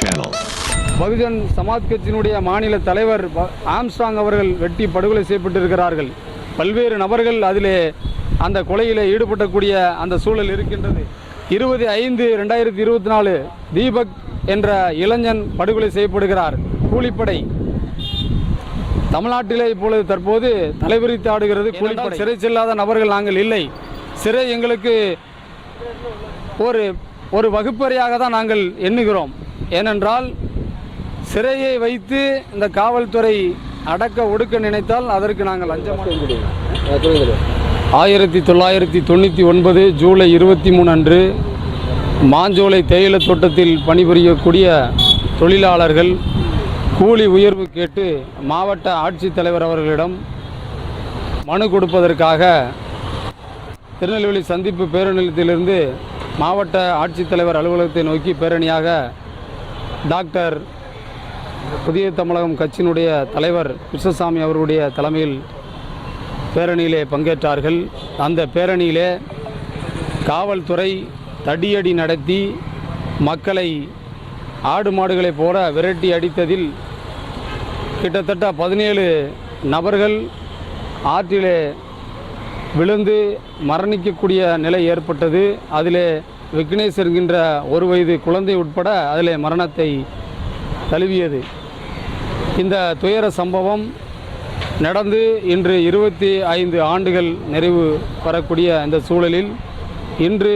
channel. Bahujan Samaj கட்சியினுடைய மாநில தலைவர் ஆம்ஸ்ட்ராங் அவர்கள் வெட்டி படுகொலை செய்யப்பட்டிருக்கிறார்கள். பல்வேறு நபர்கள் அதிலே அந்த கொலையிலே ஈடுபடக்கூடிய அந்த சூழல் இருக்கின்றது. இருபது ஐந்து ரெண்டாயிரத்தி இருபத்தி நாலு தீபக் என்ற இளைஞன் படுகொலை செய்யப்படுகிறார். கூலிப்படை. தமிழ்நாட்டிலே இப்பொழுது தற்போது தலைவிரித்து ஆடுகிறது கூலிப்படை. சிறை செல்லாத நபர்கள் நாங்கள் இல்லை. சிறை எங்களுக்கு ஒரு ஒரு வகுப்பறையாக தான் நாங்கள் எண்ணுகிறோம். ஏனென்றால் சிறையை வைத்து இந்த காவல்துறை அடக்க ஒடுக்க நினைத்தால் அதற்கு நாங்கள் லஞ்சம் ஆயிரத்தி தொள்ளாயிரத்தி தொண்ணூற்றி ஒன்பது ஜூலை இருபத்தி மூணு அன்று மாஞ்சோலை தேயிலை தோட்டத்தில் பணிபுரியக்கூடிய தொழிலாளர்கள் கூலி உயர்வு கேட்டு மாவட்ட ஆட்சித்தலைவர் அவர்களிடம் மனு கொடுப்பதற்காக திருநெல்வேலி சந்திப்பு பேருந்து நிலையத்திலிருந்து மாவட்ட ஆட்சித்தலைவர் அலுவலகத்தை நோக்கி பேரணியாக டாக்டர் புதிய தமிழகம் கட்சியினுடைய தலைவர் கிருஷ்ணசாமி அவர்களுடைய தலைமையில் பேரணியிலே பங்கேற்றார்கள். அந்த பேரணியிலே காவல்துறை தடியடி நடத்தி மக்களை ஆடு மாடுகளைப் போல விரட்டி அடித்ததில் கிட்டத்தட்ட பதினேழு நபர்கள் ஆற்றிலே விழுந்து மரணிக்கக்கூடிய நிலை ஏற்பட்டது. அதிலே விக்னேஷ் என்கின்ற ஒரு வயது குழந்தை உட்பட அதிலே மரணத்தை தழுவியது. இந்த துயர சம்பவம் நடந்து இன்று இருபத்தி ஐந்து ஆண்டுகள் நிறைவு பெறக்கூடிய இந்த சூழலில் இன்று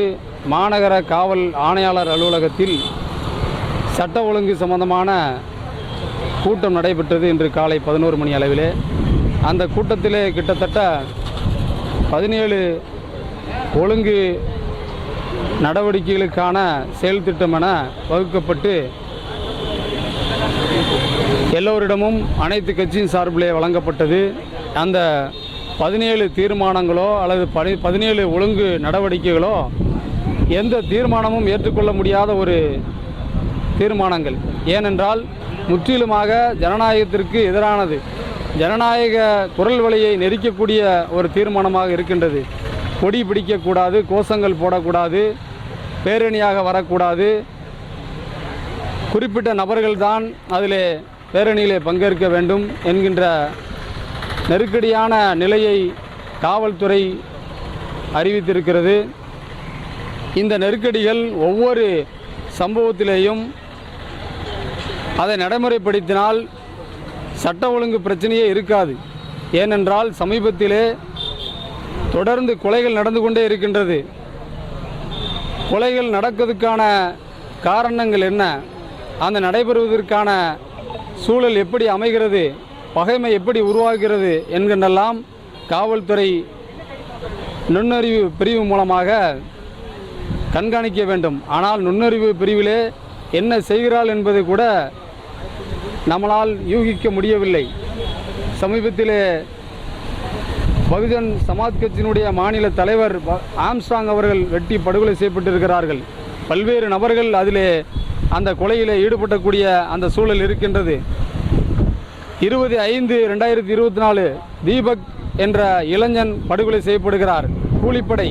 மாநகர காவல் ஆணையாளர் அலுவலகத்தில் சட்ட ஒழுங்கு சம்பந்தமான கூட்டம் நடைபெற்றது இன்று காலை பதினோரு மணி அளவிலே. அந்த கூட்டத்திலே கிட்டத்தட்ட பதினேழு ஒழுங்கு நடவடிக்கைகளுக்கான செயல் திட்டம் என வகுக்கப்பட்டு எல்லோரிடமும் அனைத்து கட்சியின் சார்பிலே வழங்கப்பட்டது. அந்த பதினேழு தீர்மானங்களோ அல்லது பதி பதினேழு ஒழுங்கு நடவடிக்கைகளோ எந்த தீர்மானமும் ஏற்றுக்கொள்ள முடியாத ஒரு தீர்மானங்கள். ஏனென்றால் முற்றிலுமாக ஜனநாயகத்திற்கு எதிரானது. ஜனநாயக குரல் வலையை நெரிக்கக்கூடிய ஒரு தீர்மானமாக இருக்கின்றது. கொடி பிடிக்கக்கூடாது கோஷங்கள் போடக்கூடாது பேரணியாக வரக்கூடாது. குறிப்பிட்ட நபர்கள்தான் அதில் பேரணியிலே பங்கேற்க வேண்டும் என்கின்ற நெருக்கடியான நிலையை காவல்துறை அறிவித்திருக்கிறது. இந்த நெருக்கடிகள் ஒவ்வொரு சம்பவத்திலேயும் அதை நடைமுறைப்படுத்தினால் சட்ட ஒழுங்கு பிரச்சனையே இருக்காது. ஏனென்றால் சமீபத்திலே தொடர்ந்து கொலைகள் நடந்து கொண்டே இருக்கின்றது. கொலைகள் நடக்கிறதுக்கான காரணங்கள் என்ன? அந்த நடைபெறுவதற்கான சூழல் எப்படி அமைகிறது? பகைமை எப்படி உருவாகிறது? என்கின்றெல்லாம் காவல்துறை நுண்ணறிவு பிரிவு மூலமாக கண்காணிக்க வேண்டும். ஆனால் நுண்ணறிவு பிரிவிலே என்ன செய்கிறாள் என்பது கூட நம்மளால் யூகிக்க முடியவில்லை. சமீபத்திலே பகுஜன் சமாஜ் கட்சியினுடைய மாநில தலைவர் ஆம்ஸ்டாங் அவர்கள் வெட்டி படுகொலை செய்யப்பட்டிருக்கிறார்கள். பல்வேறு நபர்கள் அதிலே அந்த கொலையில் ஈடுபடக்கூடிய அந்த சூழல் இருக்கின்றது. இருபது ஐந்து ரெண்டாயிரத்தி இருபத்தி நாலு தீபக் என்ற இளைஞன் படுகொலை செய்யப்படுகிறார். கூலிப்படை.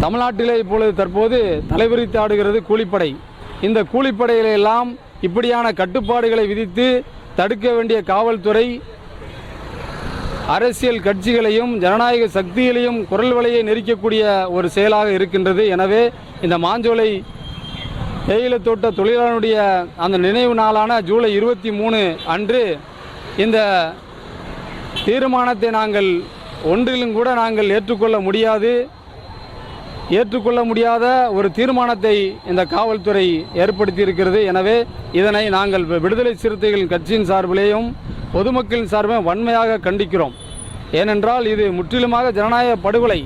தமிழ்நாட்டிலே இப்பொழுது தற்போது தலைவிரித்து ஆடுகிறது கூலிப்படை. இந்த கூலிப்படையிலெல்லாம் இப்படியான கட்டுப்பாடுகளை விதித்து தடுக்க வேண்டிய காவல்துறை அரசியல் கட்சிகளையும் ஜனநாயக சக்திகளையும் குரல் வலையை நெரிக்கக்கூடிய ஒரு செயலாக இருக்கின்றது. எனவே இந்த மாஞ்சோலை தேயிலை தோட்ட தொழிலாளனுடைய அந்த நினைவு நாளான ஜூலை இருபத்தி மூணு அன்று இந்த தீர்மானத்தை நாங்கள் ஒன்றிலும் கூட நாங்கள் ஏற்றுக்கொள்ள முடியாது. ஏற்றுக்கொள்ள முடியாத ஒரு தீர்மானத்தை இந்த காவல்துறை ஏற்படுத்தியிருக்கிறது. எனவே இதனை நாங்கள் விடுதலை சிறுத்தைகள் கட்சியின் சார்பிலேயும் பொதுமக்களின் சார்பை வன்மையாக கண்டிக்கிறோம். ஏனென்றால் இது முற்றிலுமாக ஜனநாயக படுகொலை.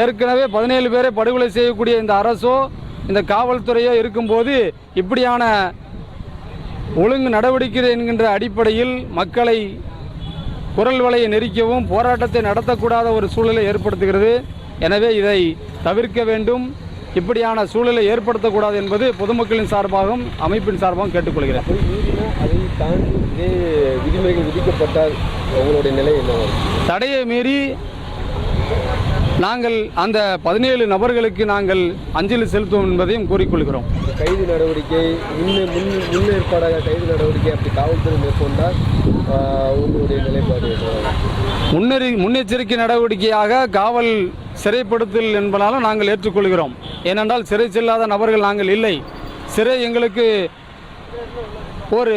ஏற்கனவே பதினேழு பேரை படுகொலை செய்யக்கூடிய இந்த அரசோ இந்த காவல்துறையோ இருக்கும்போது இப்படியான ஒழுங்கு நடவடிக்கை என்கின்ற அடிப்படையில் மக்களை குரல் வலையை நெரிக்கவும் போராட்டத்தை நடத்தக்கூடாத ஒரு சூழலை ஏற்படுத்துகிறது. எனவே இதை தவிர்க்க வேண்டும். இப்படியான சூழலை ஏற்படுத்தக்கூடாது என்பது பொதுமக்களின் சார்பாகவும் அமைப்பின் சார்பாகவும் கேட்டுக்கொள்கிறேன். விதிமுறைகள் விதிக்கப்பட்டால் உங்களுடைய நிலை என்ன தடையை மீறி நாங்கள் அந்த பதினேழு நபர்களுக்கு நாங்கள் அஞ்சலி செலுத்துவோம் என்பதையும் கூறிக்கொள்கிறோம். கைது நடவடிக்கை முன்னே முன் முன்னேற்பாடாக கைது நடவடிக்கை அப்படி காவல்துறை மேற்கொண்டால் உங்களுடைய நிலைப்பாடு? முன்னெறி முன்னெச்சரிக்கை நடவடிக்கையாக காவல் சிறைப்படுத்தல் என்பதாலும் நாங்கள் ஏற்றுக்கொள்கிறோம். ஏனென்றால் சிறை செல்லாத நபர்கள் நாங்கள் இல்லை. சிறை எங்களுக்கு ஒரு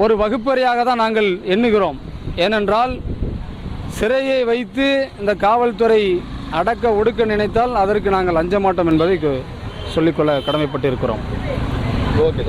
ஒரு வகுப்பறையாக தான் நாங்கள் எண்ணுகிறோம். ஏனென்றால் சிறையை வைத்து இந்த காவல்துறை அடக்க ஒடுக்க நினைத்தால் அதற்கு நாங்கள் அஞ்ச மாட்டோம் என்பதை கு- சொல்லிக்கொள்ள கடமைப்பட்டிருக்கிறோம். ஓகே